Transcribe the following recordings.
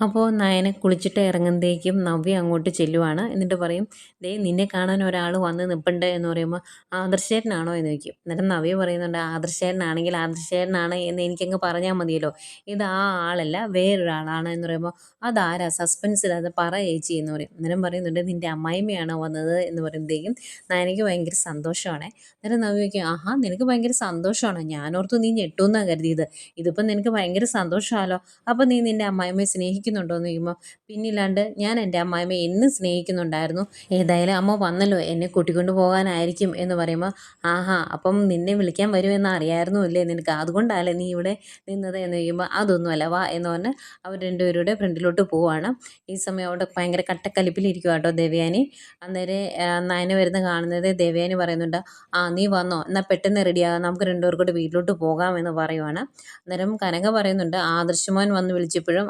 അപ്പോൾ നയനെ കുളിച്ചിട്ട് ഇറങ്ങുന്നതേക്കും നവ്യ അങ്ങോട്ട് ചെല്ലുവാണ്. എന്നിട്ട് പറയും ദേ നിന്നെ കാണാൻ ഒരാൾ വന്ന് നിൽപ്പുണ്ട് എന്ന് പറയുമ്പോൾ ആദർശേട്ടനാണോ? എന്ന് ചോദിക്കും. എന്നിട്ട് നവ്യ പറയുന്നുണ്ട് ആദർശേട്ടനാണെങ്കിൽ ആദർശേട്ടനാണ് എന്ന് എനിക്കങ്ങ് പറഞ്ഞാൽ മതിയല്ലോ. ഇത് ആ ആളല്ല വേറൊരാളാണ് എന്ന് പറയുമ്പോൾ അതാരാ? സസ്പെൻസിൽ അത് പറ ചേച്ചി എന്ന് പറയും. അന്നേരം പറയുന്നുണ്ട് നിന്റെ അമ്മായിമ്മയാണ് വന്നത്? എന്ന് പറയുമ്പോഴത്തേക്കും നയനയ്ക്ക് ഭയങ്കര സന്തോഷമാണ്. അന്നേരം നവ്യയ്ക്ക് ആഹാ നിനക്ക് ഭയങ്കര സന്തോഷമാണ്? ഞാനോർത്ത് നീ ഞെട്ടുമെന്നാണ് കരുതിയത്. ഇതിപ്പം നിനക്ക് ഭയങ്കര സന്തോഷമാണല്ലോ അപ്പോൾ നീ നിന്റെ അമ്മായിമ്മയെ സ്നേഹിക്കുന്നുണ്ടോ എന്ന് ചോദിക്കുമ്പോൾ പിന്നില്ലാണ്ട് ഞാൻ എന്റെ അമ്മായിമ്മയെ എന്നും സ്നേഹിക്കുന്നുണ്ടായിരുന്നു. ഏതായാലും അമ്മ വന്നല്ലോ എന്നെ കൂട്ടിക്കൊണ്ട് പോകാനായിരിക്കും എന്ന് പറയുമ്പോൾ ആഹാ അപ്പം നിന്നെ വിളിക്കാൻ വരുമെന്ന് അറിയായിരുന്നു അല്ലേ നിനക്ക്? അതുകൊണ്ടല്ലേ നീ ഇവിടെ നിന്നത്? എന്ന് ചോദിക്കുമ്പോൾ അതൊന്നുമല്ല വാ എന്ന് പറഞ്ഞ് അവർ രണ്ടുപേരുടെ ഫ്രണ്ടിലോട്ട് പോവാണ്. ഈ സമയം അവിടെ ഭയങ്കര കട്ടക്കലിപ്പിലിരിക്കുക കേട്ടോ ദേവയാനി. അന്നേരം നയന വരുന്ന കാണുന്നത് ദേവയാനി പറയുന്നുണ്ട് ആ നീ വന്നോ എന്നാൽ പെട്ടെന്ന് റെഡിയാകാം. നമുക്ക് രണ്ടുപേർക്കൂടെ വീട്ടിലോട്ട് പോകാമെന്ന് പറയുവാണ്. അന്നേരം കനക പറയുന്നുണ്ട് ആദർശമോൻ വന്ന് വിളിച്ചപ്പോഴും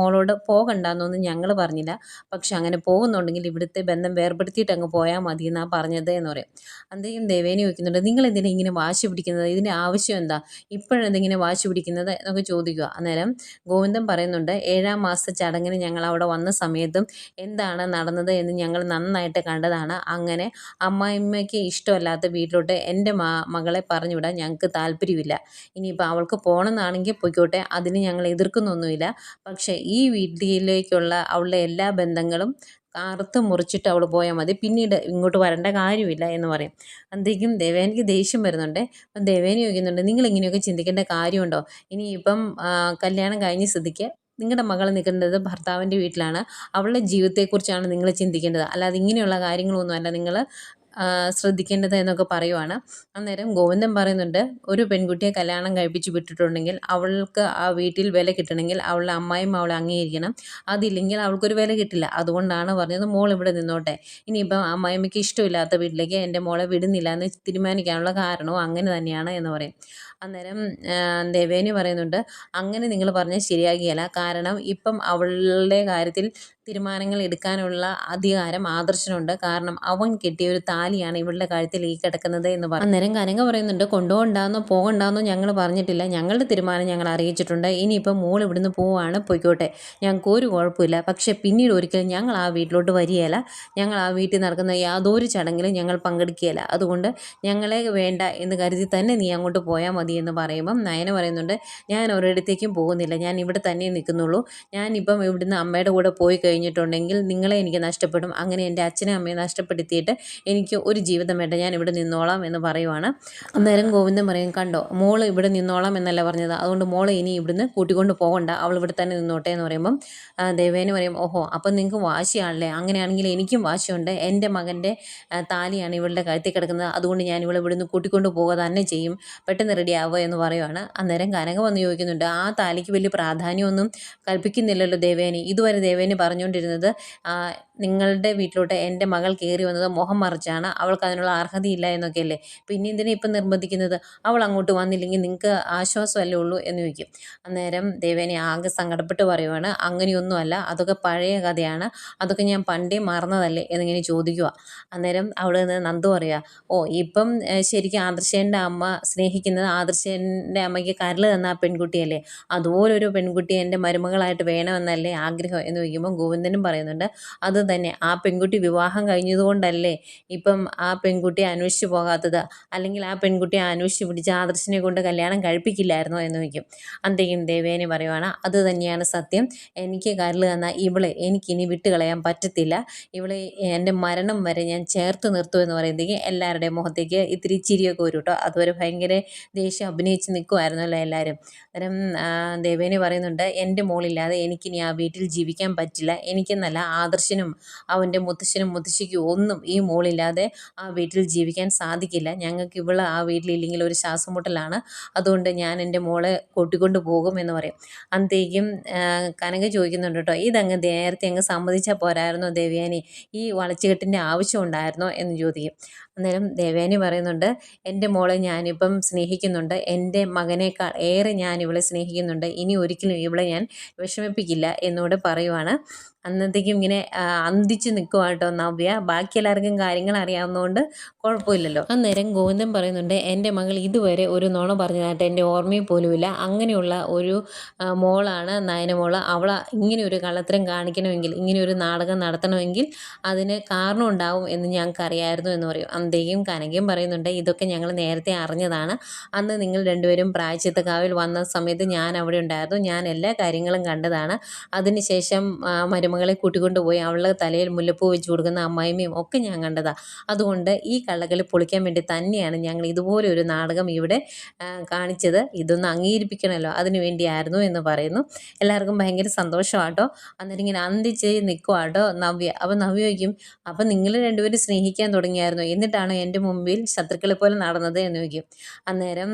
മോളോട് പോകണ്ടെന്നൊന്നും ഞങ്ങൾ പറഞ്ഞില്ല. പക്ഷെ അങ്ങനെ പോകുന്നുണ്ടെങ്കിൽ ഇവിടുത്തെ ബന്ധം വേർപെടുത്തിയിട്ട് അങ്ങ് പോയാൽ മതി എന്നാണ് പറഞ്ഞത് എന്ന് പറയും. അന്തേക്കും ദേവേനെ ചോദിക്കുന്നുണ്ട് നിങ്ങൾ എന്തിനാ ഇങ്ങനെ വാശി പിടിക്കുന്നത്? ഇതിന്റെ ആവശ്യം എന്താ? ഇപ്പോഴെന്തിങ്ങനെ വാശി പിടിക്കുന്നത്? എന്നൊക്കെ ചോദിക്കുക. അന്നേരം ഗോവിന്ദൻ പറയുന്നുണ്ട് ഏഴാം മാസ ചടങ്ങിന് ഞങ്ങൾ അവിടെ വന്ന സമയത്തും എന്താണ് നടന്നത് എന്ന് ഞങ്ങൾ നന്നായിട്ട് കണ്ടതാണ്. അങ്ങനെ അമ്മായിമ്മയ്ക്ക് ഇഷ്ടമല്ലാത്ത വീട്ടിലോട്ട് എന്റെ മകളെ പറഞ്ഞുവിടാൻ ഞങ്ങൾക്ക് താല്പര്യമില്ല. ഇനിയിപ്പോൾ അവൾക്ക് പോകണമെന്നാണെങ്കിൽ പൊയ്ക്കോട്ടെ അതിന് ഞങ്ങൾ എതിർക്കുന്നൊന്നുമില്ല. പക്ഷേ വീട്ടിലേക്കുള്ള അവളുടെ എല്ലാ ബന്ധങ്ങളും അറുത്ത് മുറിച്ചിട്ട് അവൾ പോയാൽ മതി. പിന്നീട് ഇങ്ങോട്ട് വരേണ്ട കാര്യമില്ല എന്ന് പറയും. അന്തേക്കും ദേവേനിക്ക് ദേഷ്യം വരുന്നുണ്ട്. അപ്പം ദേവേനി ചോദിക്കുന്നുണ്ട് നിങ്ങൾ ഇങ്ങനെയൊക്കെ ചിന്തിക്കേണ്ട കാര്യമുണ്ടോ? ഇനി ഇപ്പം കല്യാണം കഴിഞ്ഞ് സ്ഥിതിക്ക് നിങ്ങളുടെ മകൾ നിൽക്കുന്നത് ഭർത്താവിന്റെ വീട്ടിലാണ്. അവളുടെ ജീവിതത്തെക്കുറിച്ചാണ് നിങ്ങൾ ചിന്തിക്കേണ്ടത്. അല്ലാതെ ഇങ്ങനെയുള്ള കാര്യങ്ങളൊന്നുമല്ല. നിങ്ങൾ ശ്രദ്ധിക്കേണ്ടത് എന്നൊക്കെ പറയുവാണ്. അന്നേരം ഗോവിന്ദൻ പറയുന്നുണ്ട് ഒരു പെൺകുട്ടിയെ കല്യാണം കഴിപ്പിച്ച് വിട്ടിട്ടുണ്ടെങ്കിൽ അവൾക്ക് ആ വീട്ടിൽ വില കിട്ടണമെങ്കിൽ അവളുടെ അമ്മായിയും അവളെ അംഗീകരിക്കണം. അതില്ലെങ്കിൽ അവൾക്കൊരു വില കിട്ടില്ല. അതുകൊണ്ടാണ് പറഞ്ഞത് മോൾ ഇവിടെ നിന്നോട്ടെ. ഇനിയിപ്പം അമ്മായിമ്മയ്ക്ക് ഇഷ്ടമില്ലാത്ത വീട്ടിലേക്ക് എന്റെ മോളെ വിടുന്നില്ല എന്ന് തീരുമാനിക്കാനുള്ള കാരണവും അങ്ങനെ തന്നെയാണ് എന്ന് പറയും. അന്നേരം ദേവേനി പറയുന്നുണ്ട് അങ്ങനെ നിങ്ങൾ പറഞ്ഞാൽ ശരിയാകിയല്ല കാരണം ഇപ്പം അവളുടെ കാര്യത്തിൽ തീരുമാനങ്ങൾ എടുക്കാനുള്ള അധികാരം ആദർശനുണ്ട്. കാരണം അവൻ കിട്ടിയ ഒരു താലിയാണ് ഇവളുടെ കഴുത്തിൽ ഈ കിടക്കുന്നത് എന്ന് പറഞ്ഞു അന്നേരം കനക പറയുന്നുണ്ട് കൊണ്ടുപോകണ്ടാന്നോ പോകണ്ടാന്നോ ഞങ്ങൾ പറഞ്ഞിട്ടില്ല. ഞങ്ങളുടെ തീരുമാനം ഞങ്ങൾ അറിയിച്ചിട്ടുണ്ട്. ഇനിയിപ്പം മോൾ ഇവിടുന്ന് പോവാണ് പോയിക്കോട്ടെ. ഞങ്ങൾക്ക് ഒരു കുഴപ്പമില്ല. പക്ഷേ പിന്നീട് ഒരിക്കലും ഞങ്ങൾ ആ വീട്ടിലോട്ട് വരികയില്ല. ഞങ്ങൾ ആ വീട്ടിൽ നടക്കുന്ന യാതൊരു ചടങ്ങിലും ഞങ്ങൾ പങ്കെടുക്കുകയില്ല. അതുകൊണ്ട് ഞങ്ങളെ വേണ്ട എന്ന് കരുതി തന്നെ നീ അങ്ങോട്ട് പോയാൽ മതി എന്ന് പറയുമ്പം നയന പറയുന്നുണ്ട് ഞാൻ ഒരിടത്തേക്കും പോകുന്നില്ല. ഞാൻ ഇവിടെ തന്നെ നിൽക്കുന്നുള്ളൂ. ഞാനിപ്പം ഇവിടുന്ന് അമ്മയുടെ കൂടെ പോയി കഴിഞ്ഞിട്ടുണ്ടെങ്കിൽ നിങ്ങളെ എനിക്ക് നഷ്ടപ്പെടും. അങ്ങനെ എന്റെ അച്ഛനെ അമ്മയെ നഷ്ടപ്പെടുത്തിയിട്ട് എനിക്ക് ഒരു ജീവിതം വേണ്ട. ഞാൻ ഇവിടെ നിന്നോളാം എന്ന് പറയുവാണ്. അന്നേരം ഗോവിന്ദൻ പറയും കണ്ടോ മോൾ ഇവിടെ നിന്നോളാം എന്നല്ല പറഞ്ഞത്. അതുകൊണ്ട് മോളെ ഇനി ഇവിടുന്ന് കൂട്ടിക്കൊണ്ട് പോകണ്ട. അവൾ ഇവിടെ തന്നെ നിന്നോട്ടെ എന്ന് പറയുമ്പം ദേവേന് പറയും ഓഹോ അപ്പം നിങ്ങൾക്ക് വാശിയാണല്ലേ? അങ്ങനെയാണെങ്കിൽ എനിക്കും വാശിയുണ്ട്. എന്റെ മകന്റെ താലിയാണ് ഇവളുടെ കഴുത്തിൽ കിടക്കുന്നത്. അതുകൊണ്ട് ഞാൻ ഇവളെ ഇവിടുന്ന് കൂട്ടിക്കൊണ്ട് പോകുക തന്നെ ചെയ്യും. പെട്ടെന്ന് റെഡി ആവുക എന്ന് പറയുവാണ്. അന്നേരം കനക വന്ന് ചോദിക്കുന്നുണ്ട് ആ താലിക്ക് വലിയ പ്രാധാന്യമൊന്നും കൽപ്പിക്കുന്നില്ലല്ലോ ദേവേനി? ഇതുവരെ ദേവേനി പറഞ്ഞുകൊണ്ടിരുന്നത് നിങ്ങളുടെ വീട്ടിലോട്ട് എന്റെ മകൾ കയറി വന്നത് മുഖം മറിച്ചാണ്. അവൾക്ക് അതിനുള്ള അർഹതയില്ല എന്നൊക്കെയല്ലേ? പിന്നെ എന്തിനാ ഇപ്പം നിർബന്ധിക്കുന്നത്? അവൾ അങ്ങോട്ട് വന്നില്ലെങ്കിൽ നിങ്ങൾക്ക് ആശ്വാസമല്ലേ ഉള്ളൂ എന്ന് ചോദിക്കും. അന്നേരം ദേവേനെ ആകെ സങ്കടപ്പെട്ട് പറയുവാണ് അങ്ങനെയൊന്നുമല്ല അതൊക്കെ പഴയ കഥയാണ്. അതൊക്കെ ഞാൻ പണ്ടേ മറന്നതല്ലേ? എന്നിങ്ങനെ ചോദിക്കുക അന്നേരം അവിടെ നിന്ന് നന്ദു പറയുക ഓ ഇപ്പം ശരിക്കും ആദർശേന്റെ അമ്മ സ്നേഹിക്കുന്നത് ആദർശേന്റെ അമ്മയ്ക്ക് കരൽ തന്ന ആ പെൺകുട്ടിയല്ലേ? അതുപോലൊരു പെൺകുട്ടി എന്റെ മരുമകളായിട്ട് വേണമെന്നല്ലേ ആഗ്രഹം? എന്ന് ചോദിക്കുമ്പോൾ ഗോവിന്ദനും പറയുന്നുണ്ട് അത് തന്നെ ആ പെൺകുട്ടി വിവാഹം കഴിഞ്ഞതുകൊണ്ടല്ലേ ഇപ്പം ആ പെൺകുട്ടിയെ അന്വേഷിച്ച് പോകാത്തത്? അല്ലെങ്കിൽ ആ പെൺകുട്ടിയെ അന്വേഷിച്ച് പിടിച്ച് ആദർശിനെ കൊണ്ട് കല്യാണം കഴിപ്പിക്കില്ലായിരുന്നോ? എന്ന് ചോദിക്കും. അന്തേക്കും ദേവേനെ പറയുവാണ് അത് തന്നെയാണ് സത്യം. എനിക്ക് കരൽ തന്ന ഇവളെ എനിക്കിനി വിട്ടുകളയാൻ പറ്റത്തില്ല. ഇവളെ എന്റെ മരണം വരെ ഞാൻ ചേർത്ത് നിർത്തുമെന്ന് പറയുമ്പോഴത്തേക്ക് എല്ലാവരുടെയും മുഖത്തേക്ക് ഇത്തിരി ചിരിയൊക്കെ വരും കേട്ടോ. അതുവരെ ഭയങ്കര ദേഷ്യം അഭിനയിച്ച് നിൽക്കുമായിരുന്നല്ലോ എല്ലാവരും? അന്നേരം ദേവേനെ പറയുന്നുണ്ട് എന്റെ മോളില്ലാതെ എനിക്കിനി ആ വീട്ടിൽ ജീവിക്കാൻ പറ്റില്ല. എനിക്കെന്നല്ല ആദർശനും അവന്റെ മുത്തശ്ശനും മുത്തശ്ശിക്കും ഒന്നും ഈ മോളില്ലാതെ ആ വീട്ടിൽ ജീവിക്കാൻ സാധിക്കില്ല. ഞങ്ങൾക്ക് ഇവൾ ആ വീട്ടിലില്ലെങ്കിൽ ഒരു ശ്വാസം മുട്ടലാണ് അതുകൊണ്ട് ഞാൻ എന്റെ മോളെ കൂട്ടിക്കൊണ്ട് പോകും എന്ന് പറയും. അന്നത്തേക്കും കനക ചോദിക്കുന്നുണ്ട് കേട്ടോ ഇതങ്ങ് നേരത്തെ അങ്ങ് സമ്മതിച്ചാൽ പോരായിരുന്നോ ദേവയാനി? ഈ വളച്ചുകെട്ടിന്റെ ആവശ്യം ഉണ്ടായിരുന്നോ? എന്ന് ചോദിക്കും. അന്നേരം ദേവേനി പറയുന്നുണ്ട് എന്റെ മോളെ ഞാനിപ്പം സ്നേഹിക്കുന്നുണ്ട് എന്റെ മകനേക്കാൾ ഏറെ ഞാൻ ഇവളെ സ്നേഹിക്കുന്നുണ്ട് ഇനി ഒരിക്കലും ഇവളെ ഞാൻ വിഷമിപ്പിക്കില്ല എന്നോട് പറയുവാണ്. അന്നത്തേക്കും ഇങ്ങനെ അന്തിച്ച് നിൽക്കുക കേട്ടോ നവ്യ. ബാക്കി എല്ലാവർക്കും കാര്യങ്ങൾ അറിയാവുന്നതുകൊണ്ട് കുഴപ്പമില്ലല്ലോ. അന്നേരം ഗോവിന്ദൻ പറയുന്നുണ്ട് എന്റെ മകൾ ഇതുവരെ ഒരു നുണ പറഞ്ഞതായിട്ട് എന്റെ ഓർമ്മയിൽ പോലുമില്ല. അങ്ങനെയുള്ള ഒരു മോളാണ് നയനമോൾ. അവൾ ഇങ്ങനെ ഒരു കള്ളത്തരം കാണിക്കണമെങ്കിൽ ഇങ്ങനെ ഒരു നാടകം നടത്തണമെങ്കിൽ അതിന് കാരണം ഉണ്ടാവും എന്ന് ഞങ്ങൾക്ക് അറിയായിരുന്നു എന്ന് പറയും. അന്തേയും കനകയും പറയുന്നുണ്ട് ഇതൊക്കെ ഞങ്ങൾ നേരത്തെ അറിഞ്ഞതാണ്. അന്ന് നിങ്ങൾ രണ്ടുപേരും പ്രായച്ചിത്തക്കാവിൽ വന്ന സമയത്ത് ഞാൻ അവിടെ ഉണ്ടായിരുന്നു. ഞാൻ എല്ലാ കാര്യങ്ങളും കണ്ടതാണ്. അതിനുശേഷം മരു മരുമകളെ കൂട്ടിക്കൊണ്ടുപോയി അവളുടെ തലയിൽ മുല്ലപ്പൂ വെച്ച് കൊടുക്കുന്ന അമ്മായിമ്മയും ഒക്കെ ഞാൻ കണ്ടതാണ് അതുകൊണ്ട് ഈ കള്ളകളി പൊളിക്കാൻ വേണ്ടി തന്നെയാണ് ഞങ്ങൾ ഇതുപോലെ ഒരു നാടകം ഇവിടെ കാണിച്ചത്. ഇതൊന്ന് അംഗീകരിപ്പിക്കണമല്ലോ. അതിനു വേണ്ടിയായിരുന്നു എന്ന് പറയുന്നു. എല്ലാവർക്കും ഭയങ്കര സന്തോഷമാട്ടോ. അന്നേരം ഇങ്ങനെ അന്തിച്ച് നിൽക്കുവാട്ടോ നവ്യ. അപ്പം നവ്യ അപ്പം നിങ്ങൾ രണ്ടുപേരും സ്നേഹിക്കാൻ തുടങ്ങിയായിരുന്നു? എന്നിട്ടാണോ എന്റെ മുമ്പിൽ ശത്രുക്കളെ പോലെ നടന്നത്? എന്ന് ചോദിക്കും. അന്നേരം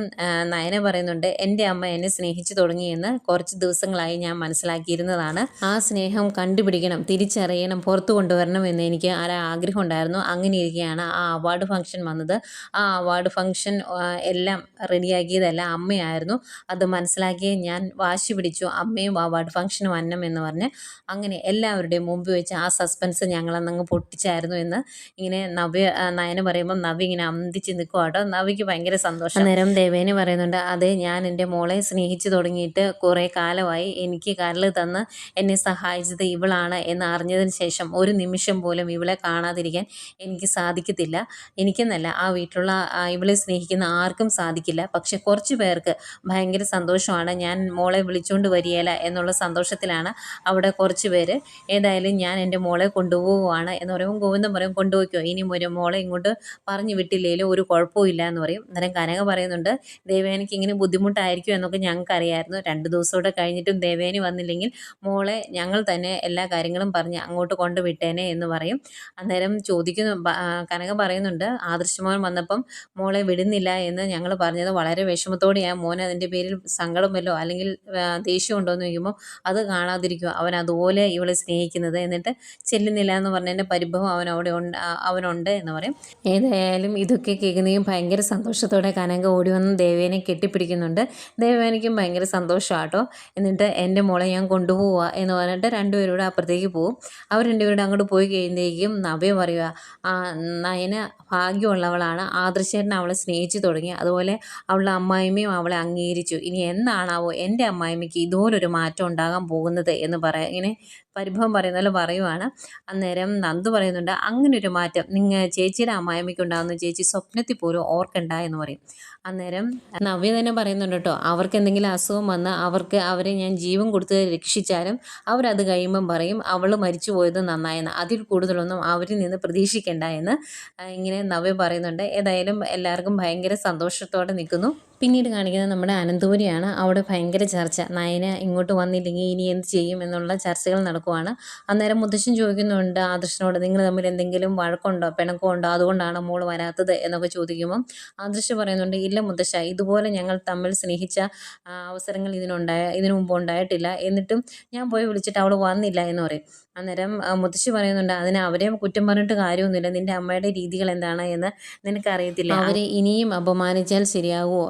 നയന പറയുന്നുണ്ട് എന്റെ അമ്മ എന്നെ സ്നേഹിച്ചു തുടങ്ങിയെന്ന് കുറച്ച് ദിവസങ്ങളായി ഞാൻ മനസ്സിലാക്കിയിരുന്നതാണ്. ആ സ്നേഹം കണ്ടു കണ്ടുപിടിക്കണം തിരിച്ചറിയണം പുറത്തു കൊണ്ടുവരണം എന്ന് എനിക്ക് ആ ആഗ്രഹം ഉണ്ടായിരുന്നു അങ്ങനെ ഇരിക്കുകയാണ് ആ അവാർഡ് ഫംഗ്ഷൻ വന്നത്. ആ അവാർഡ് ഫംഗ്ഷൻ എല്ലാം റെഡിയാക്കിയതെല്ലാം അമ്മയായിരുന്നു. അത് മനസ്സിലാക്കിയ ഞാൻ വാശി പിടിച്ചു. അമ്മയും അവാർഡ് ഫംഗ്ഷന് വരണം എന്ന് പറഞ്ഞ് അങ്ങനെ എല്ലാവരുടെയും മുമ്പ് വെച്ച് ആ സസ്പെൻസ് ഞങ്ങളന്നങ്ങ് പൊട്ടിച്ചായിരുന്നു എന്ന് ഇങ്ങനെ നവ്യ നയന പറയുമ്പോൾ നവ്യ ഇങ്ങനെ അന്തിച്ച് നിൽക്കുക കേട്ടോ. നവ്യക്ക് ഭയങ്കര സന്തോഷം. നേരം ദേവേനെ പറയുന്നുണ്ട് അതെ ഞാൻ എന്റെ മോളെ സ്നേഹിച്ചു തുടങ്ങിയിട്ട് കുറേ കാലമായി എനിക്ക് കരൾ തന്ന് എന്നെ സഹായിച്ചത് ഇവളാണ് ഇവളാണ് എന്ന് അറിഞ്ഞതിന് ശേഷം ഒരു നിമിഷം പോലും ഇവളെ കാണാതിരിക്കാൻ എനിക്ക് സാധിക്കത്തില്ല. എനിക്കെന്നല്ല ആ വീട്ടിലുള്ള ഇവളെ സ്നേഹിക്കുന്ന ആർക്കും സാധിക്കില്ല. പക്ഷെ കുറച്ച് പേർക്ക് ഭയങ്കര സന്തോഷമാണ്. ഞാൻ മോളെ വിളിച്ചുകൊണ്ട് വരികയില്ല എന്നുള്ള സന്തോഷത്തിലാണ് അവിടെ കുറച്ച് പേര്. ഏതായാലും ഞാൻ എന്റെ മോളെ കൊണ്ടുപോവുകയാണ് എന്ന് പറയുമ്പോൾ ഗോവിന്ദൻ പറയും കൊണ്ടുപോയിക്കോ. ഇനി ഒരു മോളെ ഇങ്ങോട്ട് പറഞ്ഞു വിട്ടില്ലേലും ഒരു കുഴപ്പമില്ല എന്ന് പറയും. അന്നേരം കനക പറയുന്നുണ്ട് ദേവേനയ്ക്ക് ഇങ്ങനെ ബുദ്ധിമുട്ടായിരിക്കും എന്നൊക്കെ ഞങ്ങൾക്ക് അറിയായിരുന്നു രണ്ട് ദിവസം കൂടെ കഴിഞ്ഞിട്ടും ദേവേനി വന്നില്ലെങ്കിൽ മോളെ ഞങ്ങൾ തന്നെ എല്ലാ കാര്യങ്ങളും പറഞ്ഞ് അങ്ങോട്ട് കൊണ്ട് വിട്ടേനെ എന്ന് പറയും. അന്നേരം ചോദിക്കുന്നു കനക പറയുന്നുണ്ട് ആദർശമോൻ വന്നപ്പം മോളെ വിടുന്നില്ല എന്ന് ഞങ്ങൾ പറഞ്ഞത് വളരെ വിഷമത്തോടെയാണ് മോൻ അതിന്റെ പേരിൽ സങ്കടം വല്ലോ അല്ലെങ്കിൽ ദേഷ്യം ഉണ്ടോ എന്ന് ചോദിക്കുമ്പോൾ അത് കാണാതിരിക്കുക അവൻ അതുപോലെ ഇവളെ സ്നേഹിക്കുന്നത്. എന്നിട്ട് ചെല്ലുന്നില്ല എന്ന് പറഞ്ഞതിന്റെ പരിഭവം അവൻ അവിടെ ഉണ്ട് അവനുണ്ട് എന്ന് പറയും. ഏതായാലും ഇതൊക്കെ കേൾക്കുന്നതും ഭയങ്കര സന്തോഷത്തോടെ കനക ഓടി വന്ന് ദേവേനെ കെട്ടിപ്പിടിക്കുന്നുണ്ട്. ദേവേനയ്ക്കും ഭയങ്കര സന്തോഷമാട്ടോ എന്നിട്ട് എന്റെ മോളെ ഞാൻ കൊണ്ടുപോവുക എന്ന് പറഞ്ഞിട്ട് രണ്ടുപേരോട് അപ്പുറത്തേക്ക് പോവും. അവർ രണ്ടുപേരും അങ്ങോട്ട് പോയി കഴിയുമ്പോഴേക്കും നവ്യ പറയുക നയന ഭാഗ്യമുള്ളവളാണ്. ആദർശേട്ടൻ അവളെ സ്നേഹിച്ചു തുടങ്ങി. അതുപോലെ അവളുടെ അമ്മായിമ്മയും അവളെ അംഗീകരിച്ചു. ഇനി എന്നാണാവോ എന്റെ അമ്മായിമ്മയ്ക്ക് ഇതുപോലൊരു മാറ്റം ഉണ്ടാകാൻ പോകുന്നത്? എന്ന് പറയാം ഇങ്ങനെ പരിഭവം പറയുന്ന പോലെ പറയുവാണ്. അന്നേരം നന്ദു പറയുന്നുണ്ട് അങ്ങനൊരു മാറ്റം. നിങ്ങൾ ചേച്ചിയുടെ അമ്മായിമ്മയ്ക്ക് ഉണ്ടാകുന്ന ചേച്ചി സ്വപ്നത്തിൽ പോലും ഓർക്കണ്ട എന്ന് പറയും. അന്നേരം നവ്യ തന്നെ പറയുന്നുണ്ട് കേട്ടോ അവർക്ക് എന്തെങ്കിലും അസുഖം വന്ന് അവർക്ക് അവരെ ഞാൻ ജീവൻ കൊടുത്ത് രക്ഷിച്ചാലും അവരത് കഴിയുമ്പം പറയും അവൾ മരിച്ചു പോയത് നന്നായെന്ന്. അതിൽ കൂടുതലൊന്നും അവരിൽ നിന്ന് പ്രതീക്ഷിക്കേണ്ട എന്ന് ഇങ്ങനെ നവ്യ പറയുന്നുണ്ട്. ഏതായാലും എല്ലാവർക്കും ഭയങ്കര സന്തോഷത്തോടെ നിൽക്കുന്നു. പിന്നീട് കാണിക്കുന്നത് നമ്മുടെ അനന്തപുരിയാണ്. അവിടെ ഭയങ്കര ചർച്ച. നയന ഇങ്ങോട്ട് വന്നില്ലെങ്കിൽ ഇനി എന്ത് ചെയ്യും എന്നുള്ള ചർച്ചകൾ നടക്കുവാണ്. അന്നേരം മുത്തശ്ശൻ ചോദിക്കുന്നുണ്ട് ആദർശനോട് നിങ്ങൾ തമ്മിൽ എന്തെങ്കിലും വഴക്കുണ്ടോ? പിണക്കമുണ്ടോ? അതുകൊണ്ടാണ് മോൾ വരാത്തത്? എന്നൊക്കെ ചോദിക്കുമ്പം ആദർശ് പറയുന്നുണ്ട് ഇല്ല മുത്തശ്ശ ഇതുപോലെ ഞങ്ങൾ തമ്മിൽ സ്നേഹിച്ച അവസരങ്ങൾ ഇതിനുണ്ടായ ഇതിനു മുമ്പ് ഉണ്ടായിട്ടില്ല. എന്നിട്ടും ഞാൻ പോയി വിളിച്ചിട്ട് അവൾ വന്നില്ല എന്ന് പറയും. അന്നേരം മുത്തശ്ശി പറയുന്നുണ്ട് അതിന് അവരെ കുറ്റം പറഞ്ഞിട്ട് കാര്യമൊന്നുമില്ല. നിന്റെ അമ്മയുടെ രീതികൾ എന്താണ്? എന്ന് നിനക്കറിയത്തില്ല. അവരെ ഇനിയും അപമാനിച്ചാൽ ശരിയാകുമോ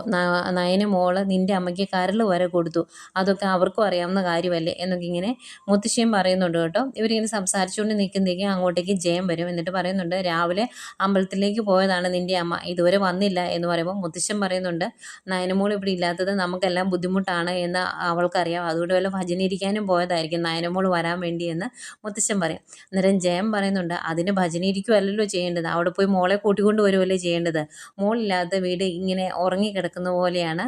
നയന മോൾ നിന്റെ അമ്മയ്ക്ക് കരൾ വരെ കൊടുത്തു. അതൊക്കെ അവർക്കും അറിയാവുന്ന കാര്യമല്ലേ? എന്നൊക്കെ ഇങ്ങനെ മുത്തശ്ശിയും പറയുന്നുണ്ട് കേട്ടോ. ഇവരിങ്ങനെ സംസാരിച്ചുകൊണ്ട് നിൽക്കുന്നതേക്കും അങ്ങോട്ടേക്ക് ജയം വരും. എന്നിട്ട് പറയുന്നുണ്ട് രാവിലെ അമ്പലത്തിലേക്ക് പോയതാണ് നിന്റെ അമ്മ. ഇതുവരെ വന്നില്ല. എന്ന് പറയുമ്പോൾ മുത്തശ്ശൻ പറയുന്നുണ്ട് നയനമോൾ ഇവിടെ ഇല്ലാത്തത് നമുക്കെല്ലാം ബുദ്ധിമുട്ടാണ് എന്ന് അവൾക്കറിയാം. അതുകൊണ്ട് വല്ല ഭജനിരിക്കാനും പോയതായിരിക്കും നയനമോൾ വരാൻ വേണ്ടി എന്ന് മുത്തശ്ശൻ പറയും. അന്നേരം ജയം പറയുന്നുണ്ട് അതിന് ഭജനിരിക്കുമല്ലല്ലോ ചെയ്യേണ്ടത്. അവിടെ പോയി മോളെ കൂട്ടിക്കൊണ്ട് വരുമല്ലേ ചെയ്യേണ്ടത്. മോളില്ലാത്ത വീട് ഇങ്ങനെ ഉറങ്ങിക്കിടക്കുന്ന പോലെയാണ്.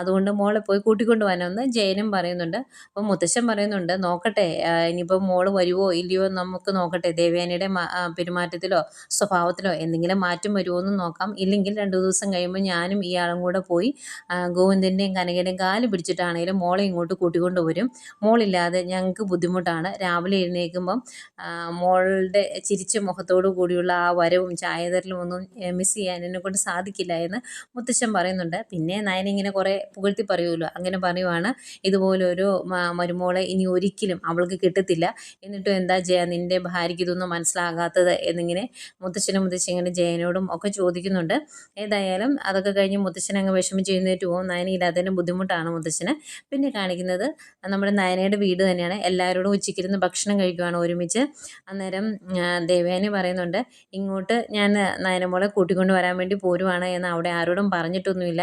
അതുകൊണ്ട് മോളെ പോയി കൂട്ടിക്കൊണ്ട് വരണമെന്ന് ജയനും പറയുന്നുണ്ട്. അപ്പം മുത്തശ്ശൻ പറയുന്നുണ്ട് നോക്കട്ടെ ഇനിയിപ്പോൾ മോൾ വരുമോ ഇല്ലയോ നമുക്ക് നോക്കട്ടെ. ദേവയാനിയുടെ പെരുമാറ്റത്തിലോ സ്വഭാവത്തിലോ എന്തെങ്കിലും മാറ്റം വരുമോ എന്ന് നോക്കാം. ഇല്ലെങ്കിൽ രണ്ടു ദിവസം കഴിയുമ്പോൾ ഞാനും ഇയാളും കൂടെ പോയി ഗോവിന്ദന്റെയും കനകയുടെയും കാൽ പിടിച്ചിട്ടാണെങ്കിലും മോളെ ഇങ്ങോട്ട് കൂട്ടിക്കൊണ്ട് വരും. മോളില്ലാതെ ഞങ്ങൾക്ക് ബുദ്ധിമുട്ടാണ്. രാവിലെ എഴുന്നേൽക്കുമ്പം മോളുടെ ചിരിച്ച മുഖത്തോടു കൂടിയുള്ള ആ വരവും ചായതരലും ഒന്നും മിസ് ചെയ്യാൻ എന്നെ കൊണ്ട് സാധിക്കില്ല എന്ന് മുത്തശ്ശൻ പറയുന്നുണ്ട്. പിന്നെ നയന ഇങ്ങനെ കുറേ പുകഴ്ത്തി പറയുമല്ലോ അങ്ങനെ പറയുവാണ് ഇതുപോലൊരു മരുമോളെ ഇനി ഒരിക്കലും അവൾക്ക് കിട്ടത്തില്ല. എന്നിട്ടും എന്താ ജയ നിന്റെ ഭാര്യയ്ക്ക് ഇതൊന്നും മനസ്സിലാകാത്തത്? എന്നിങ്ങനെ മുത്തശ്ശനും മുത്തശ്ശിങ്ങനെ ജയനോടും ഒക്കെ ചോദിക്കുന്നുണ്ട്. ഏതായാലും അതൊക്കെ കഴിഞ്ഞ് മുത്തശ്ശൻ അങ്ങ് വിഷമിച്ച് എഴുന്നേറ്റ് പോകും. നയനയില്ലാത്തതിന്റെ ബുദ്ധിമുട്ടാണ് മുത്തശ്ശന് പിന്നെ കാണിക്കുന്നത് നമ്മുടെ നയനയുടെ വീട് തന്നെയാണ്. എല്ലാവരോടും ഉച്ചയ്ക്കിരുന്ന് ഭക്ഷണം കഴിക്കുവാണ് ഒരുമിച്ച്. അന്നേരം ദേവേനെ പറയുന്നുണ്ട് ഇങ്ങോട്ട് ഞാൻ നയനമോളെ കൂട്ടിക്കൊണ്ട് വരാൻ വേണ്ടി പോരുവാണ് എന്ന് അവിടെ ആരോടും പറഞ്ഞിട്ടൊന്നുമില്ല.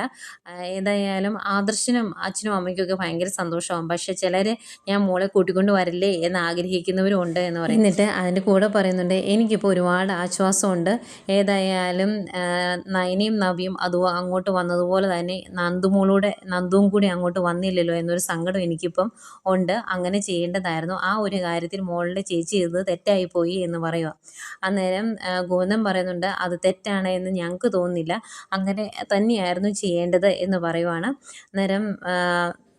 ഏതായാലും ആദർശനും അച്ഛനും അമ്മയ്ക്കൊക്കെ ഭയങ്കര സന്തോഷമാകും പക്ഷേ ചിലർ ഞാൻ മോളെ കൂട്ടിക്കൊണ്ട് വരില്ലേ എന്ന് ആഗ്രഹിക്കുന്നവരും ഉണ്ട് എന്ന് പറയും. എന്നിട്ട് അതിന്റെ കൂടെ പറയുന്നുണ്ട് എനിക്കിപ്പോൾ ഒരുപാട് ആശ്വാസമുണ്ട്. ഏതായാലും നയനയും നവിയും അതും അങ്ങോട്ട് വന്നതുപോലെ തന്നെ നന്ദുമോളൂടെ നന്ദുവും കൂടി അങ്ങോട്ട് വന്നില്ലല്ലോ എന്നൊരു സങ്കടം എനിക്കിപ്പം ഉണ്ട്. അങ്ങനെ ചെയ്യേണ്ടതായിരുന്നു. ആ ഒരു കാര്യത്തിൽ മോളുടെ ചേച്ചി ഇത് തെറ്റായി പോയി എന്ന് പറയുക അന്നേരം ഗോവിന്ദൻ പറയുന്നുണ്ട് അത് തെറ്റാണ് എന്ന് ഞങ്ങൾക്ക് തോന്നുന്നില്ല. അങ്ങനെ തന്നെയായിരുന്നു ചെയ്യേണ്ടത് എന്ന് പറയുവാണ്. അന്നേരം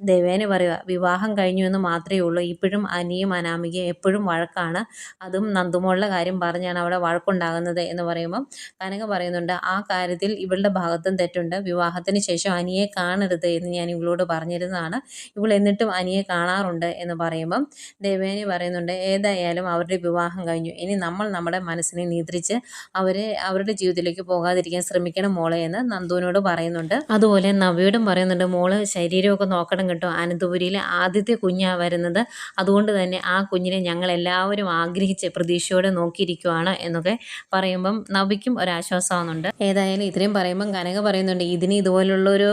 ദേവേനെ പറയുക വിവാഹം കഴിഞ്ഞു എന്ന് മാത്രമേ ഉള്ളൂ. ഇപ്പോഴും അനിയും അനാമികയും എപ്പോഴും വഴക്കാണ്. അതും നന്ദുമോളുടെ കാര്യം പറഞ്ഞാണ് അവിടെ വഴക്കുണ്ടാകുന്നത് എന്ന് പറയുമ്പം കനക പറയുന്നുണ്ട് ആ കാര്യത്തിൽ ഇവളുടെ ഭാഗത്തും തെറ്റുണ്ട്. വിവാഹത്തിന് ശേഷം അനിയെ കാണരുത് എന്ന് ഞാൻ ഇവളോട് പറഞ്ഞിരുന്നതാണ്. ഇവൾ എന്നിട്ടും അനിയെ കാണാറുണ്ട് എന്ന് പറയുമ്പം ദേവേനി പറയുന്നുണ്ട് ഏതായാലും അവരുടെ വിവാഹം കഴിഞ്ഞു. ഇനി നമ്മൾ നമ്മുടെ മനസ്സിനെ നിയന്ത്രിച്ച് അവരെ അവരുടെ ജീവിതത്തിലേക്ക് പോകാതിരിക്കാൻ ശ്രമിക്കണം മോളെ എന്ന് നന്ദുവിനോട് പറയുന്നുണ്ട്. അതുപോലെ നവിയോടും പറയുന്നുണ്ട് മോൾ ശരീരമൊക്കെ നോക്കണം കേട്ടോ. അനന്തപുരിയിൽ ആദ്യത്തെ കുഞ്ഞാണ് വരുന്നത്. അതുകൊണ്ട് തന്നെ ആ കുഞ്ഞിനെ ഞങ്ങൾ എല്ലാവരും ആഗ്രഹിച്ച് പ്രതീക്ഷയോടെ നോക്കിയിരിക്കുവാണ് എന്നൊക്കെ പറയുമ്പം നവിക്കും ഒരാശ്വാസമാകുന്നുണ്ട് ഏതായാലും ഇത്രയും പറയുമ്പം കനക പറയുന്നുണ്ട് ഇതിന് ഇതുപോലുള്ളൊരു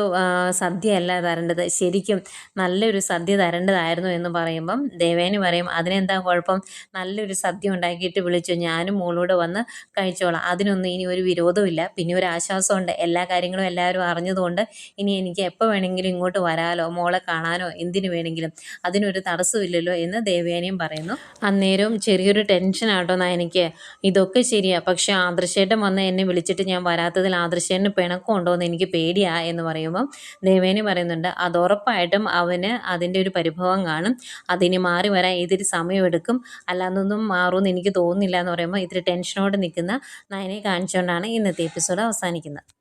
സദ്യ അല്ല തരേണ്ടത്. ശരിക്കും നല്ലൊരു സദ്യ തരേണ്ടതായിരുന്നു എന്ന് പറയുമ്പം ദേവേനി പറയും അതിനെന്താ കുഴപ്പം? നല്ലൊരു സദ്യ ഉണ്ടാക്കിയിട്ട് വിളിച്ചു. ഞാനും മോളൂടെ വന്ന് കഴിച്ചോളാം. അതിനൊന്നും ഇനി ഒരു വിരോധമില്ല പിന്നെ ഒരു ആശ്വാസമുണ്ട് എല്ലാ കാര്യങ്ങളും എല്ലാവരും അറിഞ്ഞതുകൊണ്ട് ഇനി എനിക്ക് എപ്പോൾ വേണമെങ്കിലും ഇങ്ങോട്ട് വരാലോ? മോളെ കാണാനോ? എന്തിനു വേണമെങ്കിലും? അതിനൊരു തടസ്സമില്ലല്ലോ എന്ന് ദേവയാനിയും പറയുന്നു. അന്നേരം ചെറിയൊരു ടെൻഷനാട്ടോ എനിക്ക് ഇതൊക്കെ ശരിയാ. പക്ഷെ ആദർശേട്ടൻ വന്ന് എന്നെ വിളിച്ചിട്ട് ഞാൻ വരാത്തതിൽ ആദർശേട്ടന് പിണക്കമുണ്ടോ എന്ന് എനിക്ക് പേടിയാ എന്ന് പറയുമ്പം ദേവേനി പറയുന്നുണ്ട് അത് ഉറപ്പായിട്ടും അവന് അതിന്റെ ഒരു പരിഭവം കാണും. അതിന് മാറി വരാൻ ഇതിരി സമയമെടുക്കും. അല്ലാതൊന്നും മാറുമെന്ന് എനിക്ക് തോന്നുന്നില്ല എന്ന് പറയുമ്പോൾ ഇത്തിരി ടെൻഷനോട് നിൽക്കുന്ന നയനെ കാണിച്ചുകൊണ്ടാണ് ഇന്നത്തെ എപ്പിസോഡ് അവസാനിക്കുന്നത്.